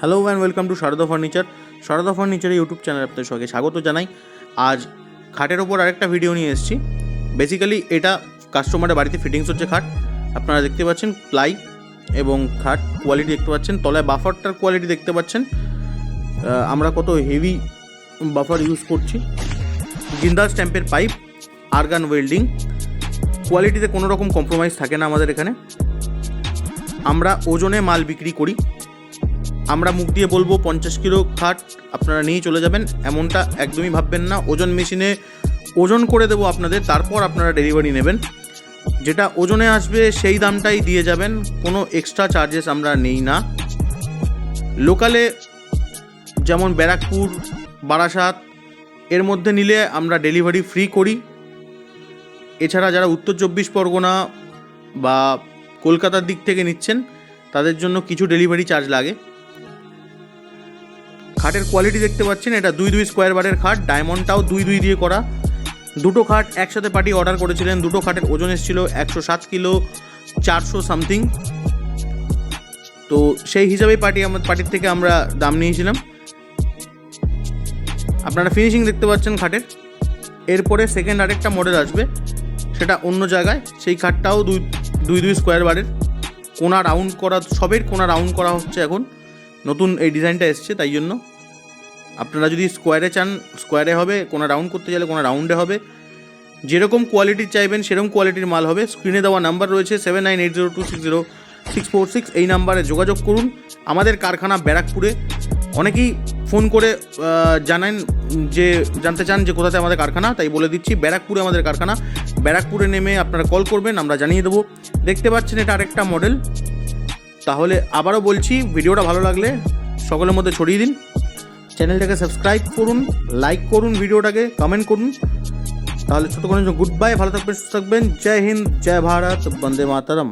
Hello and welcome to Sharda furniture Sharda ফার্নিচারের YouTube channel আপনাদের সবাইকে স্বাগত জানাই। আজ খাটের ওপর আরেকটা ভিডিও নিয়ে এসেছি। বেসিক্যালি এটা কাস্টমারের বাড়িতে ফিটিংস হচ্ছে খাট। আপনারা দেখতে পাচ্ছেন প্লাই এবং খাট কোয়ালিটি দেখতে পাচ্ছেন। তলায় বাফারটার কোয়ালিটি দেখতে পাচ্ছেন। আমরা কত হেভি বাফার ইউজ করছি। জিন্দাল স্ট্যাম্পের পাইপ আরগান ওয়েল্ডিং কোয়ালিটিতে কোনো রকম কম্প্রোমাইজ থাকে না আমাদের এখানে। আমরা ওজনে মাল বিক্রি করি। আমরা মুখ দিয়ে বলব পঞ্চাশ কিলো খাট আপনারা নিয়ে চলে যাবেন। এমনটা একদমই ভাববেন না। ওজন মেশিনে ওজন করে দেবো আপনাদের, তারপর আপনারা ডেলিভারি নেবেন। যেটা ওজনে আসবে সেই দামটাই দিয়ে যাবেন। কোনো এক্সট্রা চার্জেস আমরা নেই না। লোকালে যেমন ব্যারাকপুর, বারাসাত, এর মধ্যে নিলে আমরা ডেলিভারি ফ্রি করি। এছাড়া যারা উত্তর চব্বিশ পরগনা বা কলকাতার দিক থেকে নিচ্ছেন, তাদের জন্য কিছু ডেলিভারি চার্জ লাগে। খাটের কোয়ালিটি দেখতে পাচ্ছেন, এটা দুই দুই স্কোয়ার বারের খাট ডায়মন্ডটাও দুই দুই দিয়ে করা। দুটো খাট একসাথে পার্টি অর্ডার করেছিলেন, দুটো খাটের ওজন এসেছিল একশো সাত কিলো, চারশো সামথিং তো সেই হিসাবেই পার্টি আমার পার্টির থেকে আমরা দাম নিয়েছিলাম। আপনারা ফিনিশিং দেখতে পাচ্ছেন খাটের। এরপরে সেকেন্ড আরেকটা মডেল আসবে। সেটা অন্য জায়গায়, সেই খাটটাও দুই দুই দুই স্কোয়ার বারের। কোনা রাউন্ড করা, সবের কোনা রাউন্ড করা হচ্ছে এখন। নতুন এই ডিজাইনটা এসছে, তাই জন্য। আপনারা যদি স্কোয়ারে চান স্কোয়ারে হবে, কোনো রাউন্ড করতে চাইলে কোনো রাউন্ডে হবে। যেরকম কোয়ালিটির চাইবেন, সেরকম কোয়ালিটির মাল হবে। স্ক্রিনে দেওয়া নাম্বার রয়েছে seven nine eight zero two six zero six four six এই নাম্বারে যোগাযোগ করুন। আমাদের কারখানা ব্যারাকপুরে। অনেকেই ফোন করে জানেন যে, জানতে চান যে কোথাতে আমাদের কারখানা, তাই বলে দিচ্ছি, ব্যারাকপুরে আমাদের কারখানা। ব্যারাকপুরে নেমে আপনারা কল করবেন, আমরা জানিয়ে দেবো। দেখতে পাচ্ছেন এটা আরেকটা মডেল। তাহলে আবারও বলছি, ভিডিওটা ভালো লাগলে সকলের মধ্যে ছড়িয়ে দিন। চ্যানেলটাকে সাবস্ক্রাইব করুন, লাইক করুন ভিডিওটাকে, কমেন্ট করুন। তাহলে ছোটো কোনো গুড বাই ভালো থাকবেন, সুস্থ থাকবেন। জয় হিন্দ, জয় ভারত, বন্দে মাতারম।